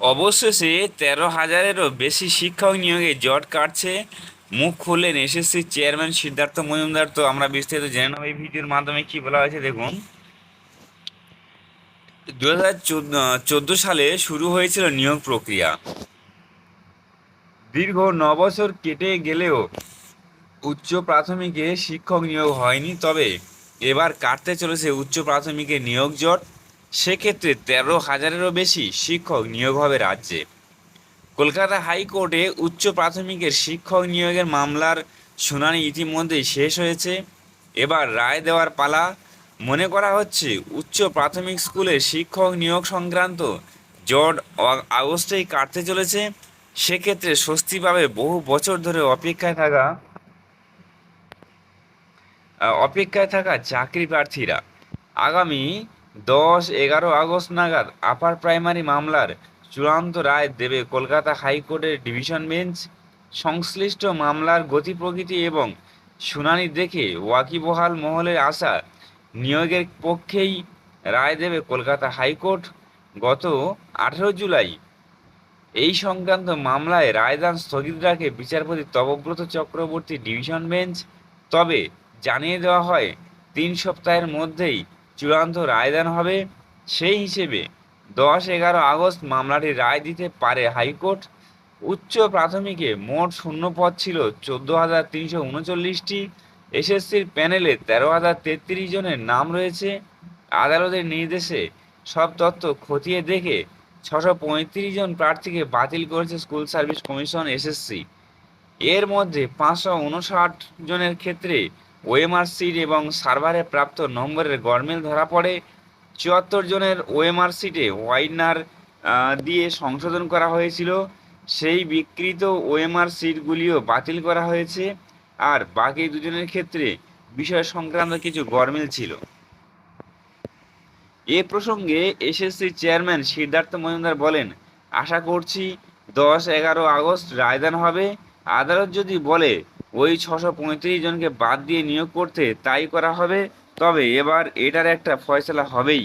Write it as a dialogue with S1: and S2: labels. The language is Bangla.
S1: অবশেষে তেরো হাজারেরও বেশি শিক্ষক নিয়োগে জট কাটছে। মুখ খুললেন এসএসসি চেয়ারম্যান সিদ্ধার্থ মজুমদার। তো আমরা বিস্তারিত জেনে নেব এই ভিডিওর মাধ্যমে কি বলা হয়েছে, দেখুন। দু হাজার চোদ্দ সালে শুরু হয়েছিল নিয়োগ প্রক্রিয়া। দীর্ঘ ন বছর কেটে গেলেও উচ্চ প্রাথমিকে শিক্ষক নিয়োগ হয়নি, তবে এবার কাটতে চলেছে উচ্চ প্রাথমিকে নিয়োগ জট। সেক্ষেত্রে তেরো হাজারেরও বেশি শিক্ষক নিয়োগ হবে রাজ্যে। কলকাতা হাইকোর্টে উচ্চ প্রাথমিকের শিক্ষক নিয়োগের মামলার শুনানি ইতিমধ্যেই শেষ হয়েছে। এবার রায় দেওয়ার পালা, মনে করা হচ্ছে উচ্চ প্রাথমিক স্কুলে শিক্ষক নিয়োগ সংক্রান্ত জট আগস্টেই কাটতে চলেছে। সেক্ষেত্রে স্বস্তি পাবে বহু বছর ধরে অপেক্ষায় থাকা অপেক্ষায় থাকা চাকরি প্রার্থীরা। আগামী দশ, এগারো আগস্ট নাগাদ আপার প্রাইমারি মামলার চূড়ান্ত রায় দেবে কলকাতা হাইকোর্টের ডিভিশন বেঞ্চ। সংশ্লিষ্ট মামলার গতি প্রকৃতি এবং শুনানি দেখে ওয়াকিবহাল মহলের আশা নিয়োগের পক্ষেই রায় দেবে কলকাতা হাইকোর্ট। গত আঠেরো জুলাই এই সংক্রান্ত মামলায় রায়দান স্থগিত রাখে বিচারপতি তবব্রত চক্রবর্তী ডিভিশন বেঞ্চ। তবে জানিয়ে দেওয়া হয়, তিন সপ্তাহের মধ্যেই চূড়ান্ত রায়দান হবে। সেই হিসেবে দশ এগারো আগস্ট মামলাটি রায় দিতে পারে হাইকোর্ট। উচ্চ প্রাথমিকে মোট শূন্য পদ ছিল চোদ্দ হাজার তিনশো উনচল্লিশটি। এসএসসির প্যানেলে তেরো হাজার তেত্রিশ জনের নাম রয়েছে। আদালতের নির্দেশে সব তথ্য খতিয়ে দেখে ছশো পঁয়ত্রিশ জন প্রার্থীকে বাতিল করেছে স্কুল সার্ভিস কমিশন এসএসসি। এর মধ্যে পাঁচশো উনষাট জনের ক্ষেত্রে ওএমআর সিট এবং সার্ভারে প্রাপ্ত নম্বরের গরমিল ধরা পড়ে। চুয়াত্তর জনের ওএমআর সিটে ওয়াইনার দিয়ে সংশোধন করা হয়েছিল। সেই বিকৃত ওএমআর সিটগুলিও বাতিল করা হয়েছে। আর বাকি দুজনের ক্ষেত্রে বিষয় সংক্রান্ত কিছু গরমিল ছিল। এ প্রসঙ্গে এসএসসি চেয়ারম্যান সিদ্ধার্থ মজুমদার বলেন, আশা করছি দশ এগারো আগস্ট রায়দান হবে। আদালত যদি বলে ওই ছশো পঁয়ত্রিশ জনকে বাদ দিয়ে নিয়োগ করতে তাই করা হবে, তবে এবার এটার একটা ফয়সলা হবেই।